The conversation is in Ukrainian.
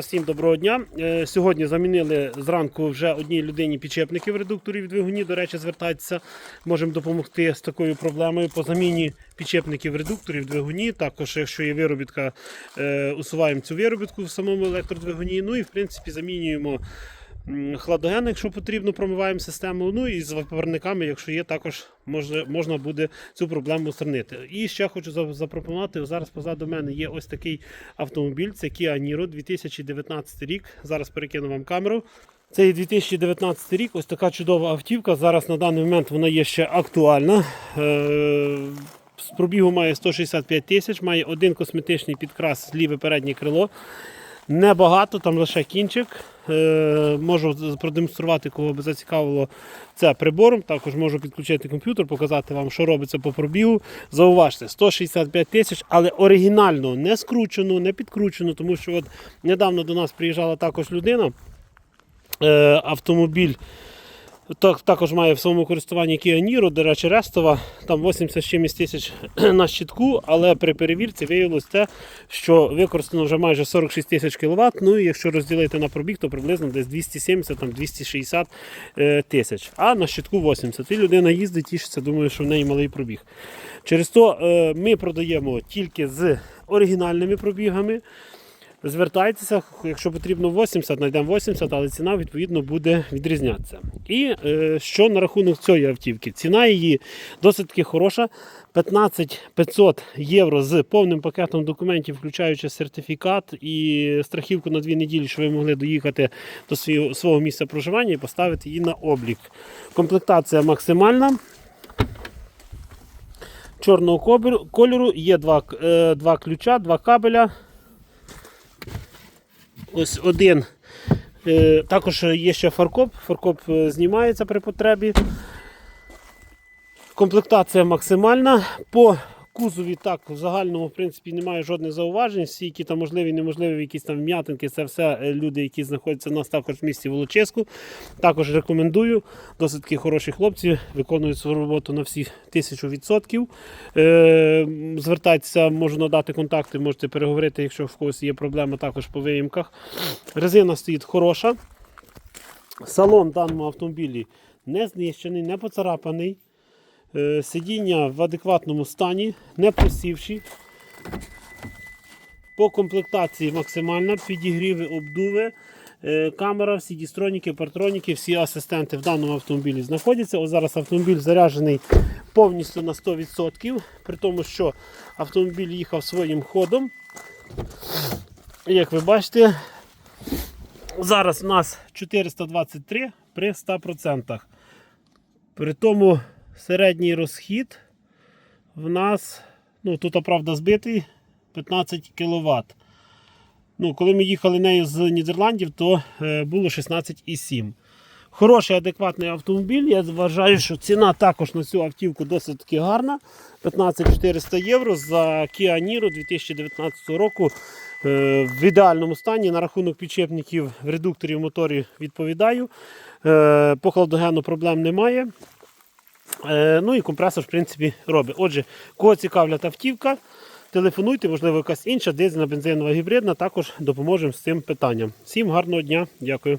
Всім доброго дня. Е, Сьогодні замінили зранку вже одній людині підчепники в редукторі в двигуні. До речі, звертайтеся, можемо допомогти з такою проблемою по заміні підчепників в двигуні. Також, якщо є виробітка, е, усуваємо цю виробітку в самому електродвигуні. Ну і в принципі замінюємо хладоген, якщо потрібно, промиваємо систему. Ну і з вапорниками, якщо є, також можна, можна буде цю проблему устранити. І ще хочу за- запропонувати. Зараз позаду мене є ось такий автомобіль. Це Kia Niro 2019 рік. Зараз перекину вам камеру. Це є 2019 рік. Ось така чудова автівка. Зараз на даний момент вона є ще актуальна. Е, З пробігу має 165 тисяч, має один косметичний підкрас ліве переднє крило. Небагато, там лише кінчик. Е, можу продемонструвати, кого би зацікавило це прибором. Також можу підключити комп'ютер, показати вам, що робиться по пробігу. Зауважте, 165 тисяч, але оригінально не скручено, не підкручено, тому що от недавно до нас приїжджала також людина. Е, автомобіль так, також має в своєму користуванні Kia Niro, до речі, Рестова, там 80 з чимось тисяч на щитку, але при перевірці виявилось те, що використано вже майже 46 тисяч кВт. Ну і якщо розділити на пробіг, то приблизно десь 270 там 260 е, тисяч. А на щитку 80. І людина їздить, тішиться, думаю, що в неї малий пробіг. Через то е, ми продаємо тільки з оригінальними пробігами. Звертайтеся, якщо потрібно 80, знайдемо 80, але ціна відповідно буде відрізнятися. І е, що на рахунок цієї автівки? Ціна її досить таки хороша. 15 500 євро з повним пакетом документів, включаючи сертифікат і страхівку на 2 неділі, що ви могли доїхати до свого місця проживання і поставити її на облік. Комплектація максимальна. Чорного кольору є два, е, два ключа, два кабеля. Ось один. Е, також є ще фаркоп. Фаркоп е, знімається при потребі. Комплектація максимальна. По кузові так в загальному в принципі немає жодних зауважень. Всі, які там можливі, неможливі, якісь там вм'ятинки, це все е, люди, які знаходяться у нас також в місті Волочиську. Також рекомендую. Досить таки хороші хлопці, виконують свою роботу на всі тисячу відсотків. Е, звертайтеся, можу надати контакти, можете переговорити, якщо в когось є проблема також по виїмках. Резина стоїть хороша. Салон даному автомобілі не знищений, не поцарапаний. Е, Сидіння в адекватному стані, не просівші. По комплектації максимальна, підігріви, обдуви, е, камера, всі дістроніки, партроніки, всі асистенти в даному автомобілі знаходяться. Ось зараз автомобіль заряджений повністю на 100%, при тому, що автомобіль їхав своїм ходом. Як ви бачите, зараз у нас 423 при 100%. При тому середній розхід в нас, ну тут, правда, збитий 15 кВт. Ну, коли ми їхали нею з Нідерландів, то е, було 16,7. Хороший адекватний автомобіль. Я вважаю, що ціна також на цю автівку досить таки гарна. 15 400 євро за Kia Niro 2019 року. Е, в ідеальному стані на рахунок підчепників редукторів моторів відповідаю. Е, по хладогену проблем немає. Е, ну і компресор, в принципі, робить. Отже, кого цікавлять автівка, телефонуйте, можливо, якась інша дизельна, бензинова гібридна, також допоможемо з цим питанням. Всім гарного дня, дякую.